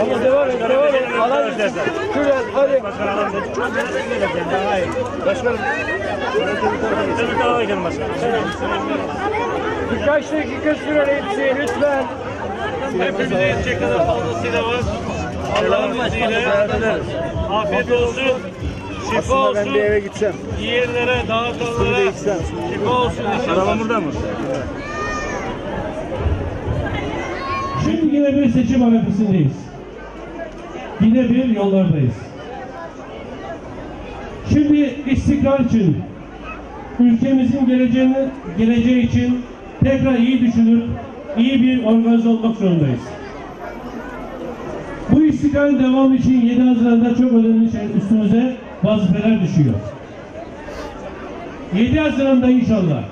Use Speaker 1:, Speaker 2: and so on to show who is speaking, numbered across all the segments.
Speaker 1: Ama devam et, devam. Alalım. Şuraya, hadi. Başkanım. Birkaç dakika süre hepsi lütfen.
Speaker 2: Hepimize yetecek kadar fazlasıyla var. Allah'ın izniyle afiyet olsun. Şifa
Speaker 1: Aslında ben
Speaker 2: olsun.
Speaker 1: bir eve gitsem.
Speaker 2: Yiyenlere, dağıtanlara
Speaker 1: değişsem.
Speaker 2: şifa olsun inşallah.
Speaker 1: Araba burada mı?
Speaker 3: Şimdi yine bir seçim arifesindeyiz. Yine bir yollardayız. Şimdi istikrar için, ülkemizin geleceğini, geleceği için tekrar iyi düşünüp iyi bir organize olmak zorundayız. Bu istikrarın devamı için 7 Haziran'da çok önemli şey üstümüze vazifeler düşüyor. 7 Haziran'da inşallah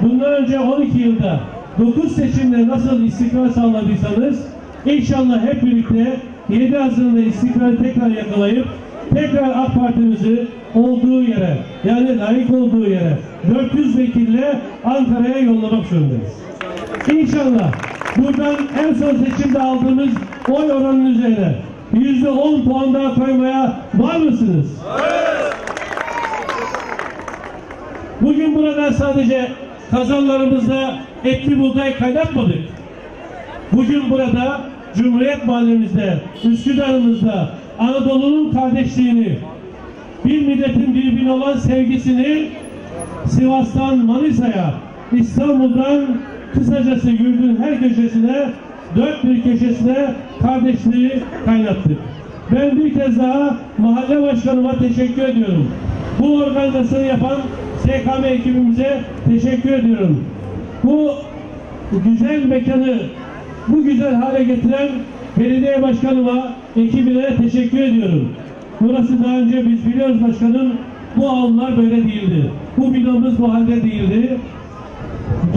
Speaker 3: bundan önce 12 yılda 9 seçimde nasıl istikrar sağladıysanız inşallah hep birlikte 7 Haziran'da istikrarı tekrar yakalayıp tekrar AK Parti'mizi olduğu yere yani layık olduğu yere 400 vekille Ankara'ya yollamak zorundayız. İnşallah buradan en son seçimde aldığımız oy oranının üzerine yüzde on puan daha koymaya var mısınız? Bugün burada sadece kazanlarımızda etli buğday kaynatmadık. Bugün burada Cumhuriyet Mahallemizde, Üsküdar'ımızda Anadolu'nun kardeşliğini, bir milletin birbirine olan sevgisini Sivas'tan Manisa'ya, İstanbul'dan kısacası yurdun her köşesine, dört bir köşesine kardeşliği kaynattık. Ben bir kez daha mahalle başkanıma teşekkür ediyorum. Bu organizasyonu yapan SKM ekibimize teşekkür ediyorum. Bu güzel mekanı bu güzel hale getiren belediye başkanıma, ekibine teşekkür ediyorum. Burası daha önce biz biliyoruz başkanım, bu alanlar böyle değildi. Bu binamız bu halde değildi.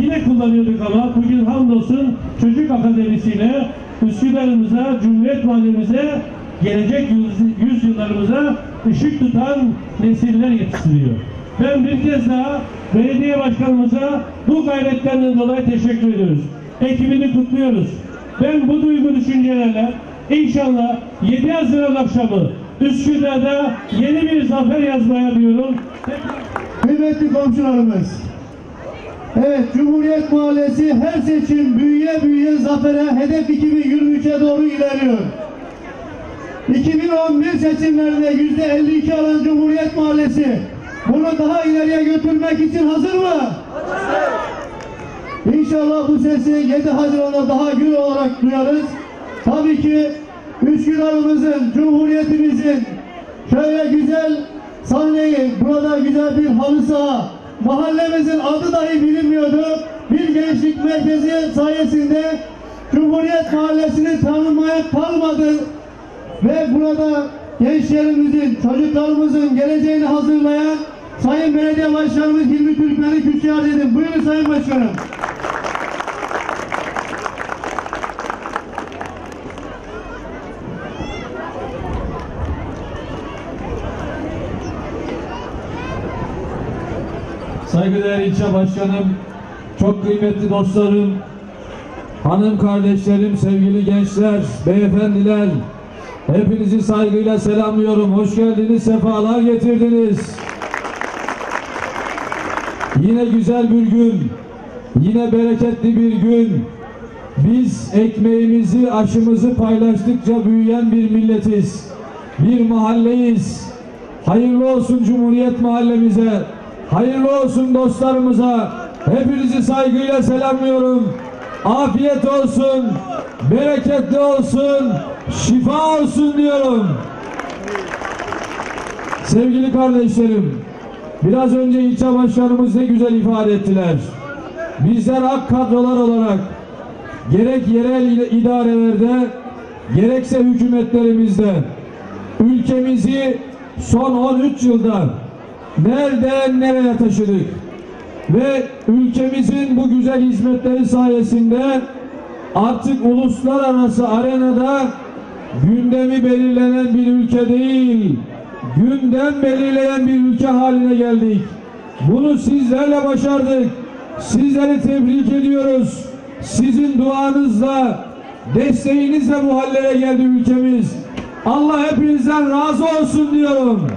Speaker 3: Yine kullanıyorduk ama bugün hamdolsun çocuk akademisiyle Üsküdar'ımıza, Cumhuriyet Mahallemize, gelecek yüz- yüzyıllarımıza ışık tutan nesiller yetiştiriyor. Ben bir kez daha belediye başkanımıza bu gayretlerinden dolayı teşekkür ediyoruz. Ekibini kutluyoruz. Ben bu duygu düşüncelerle inşallah 7 Haziran akşamı Üsküdar'da yeni bir zafer yazmaya diyorum.
Speaker 4: Kıymetli komşularımız. Evet, Cumhuriyet Mahallesi her seçim büyüye büyüye zafere, hedef 2023'e doğru ilerliyor. 2011 seçimlerinde yüzde 52 alan Cumhuriyet Mahallesi bunu daha ileriye götürmek için hazır mı? Hazır. İnşallah bu sesi 7 Haziran'da daha gür olarak duyarız. Tabii ki Üsküdar'ımızın, Cumhuriyetimizin şöyle güzel sahneyi, burada güzel bir halı saha, mahallemizin adı dahi bilinmiyordu. Bir gençlik merkezi sayesinde Cumhuriyet Mahallesi'ni tanımaya kalmadı. Ve burada gençlerimizin, çocuklarımızın geleceğini hazırlayan Sayın Belediye Başkanımız Hilmi Türkmen'i küçüğe edin. Buyurun Sayın Başkanım.
Speaker 5: Saygıdeğer ilçe başkanım, çok kıymetli dostlarım, hanım kardeşlerim, sevgili gençler, beyefendiler, hepinizi saygıyla selamlıyorum. Hoş geldiniz, sefalar getirdiniz. Yine güzel bir gün, yine bereketli bir gün. Biz ekmeğimizi, aşımızı paylaştıkça büyüyen bir milletiz. Bir mahalleyiz. Hayırlı olsun Cumhuriyet mahallemize. Hayırlı olsun dostlarımıza. Hepinizi saygıyla selamlıyorum. Afiyet olsun. Bereketli olsun. Şifa olsun diyorum. Sevgili kardeşlerim, biraz önce ilçe başkanımız ne güzel ifade ettiler. Bizler ak kadrolar olarak gerek yerel idarelerde gerekse hükümetlerimizde ülkemizi son 13 yılda nereden nereye taşıdık ve ülkemizin bu güzel hizmetleri sayesinde artık uluslararası arenada gündemi belirlenen bir ülke değil gündem belirleyen bir ülke haline geldik. Bunu sizlerle başardık. Sizleri tebrik ediyoruz. Sizin duanızla, desteğinizle bu hallere geldi ülkemiz. Allah hepinizden razı olsun diyorum.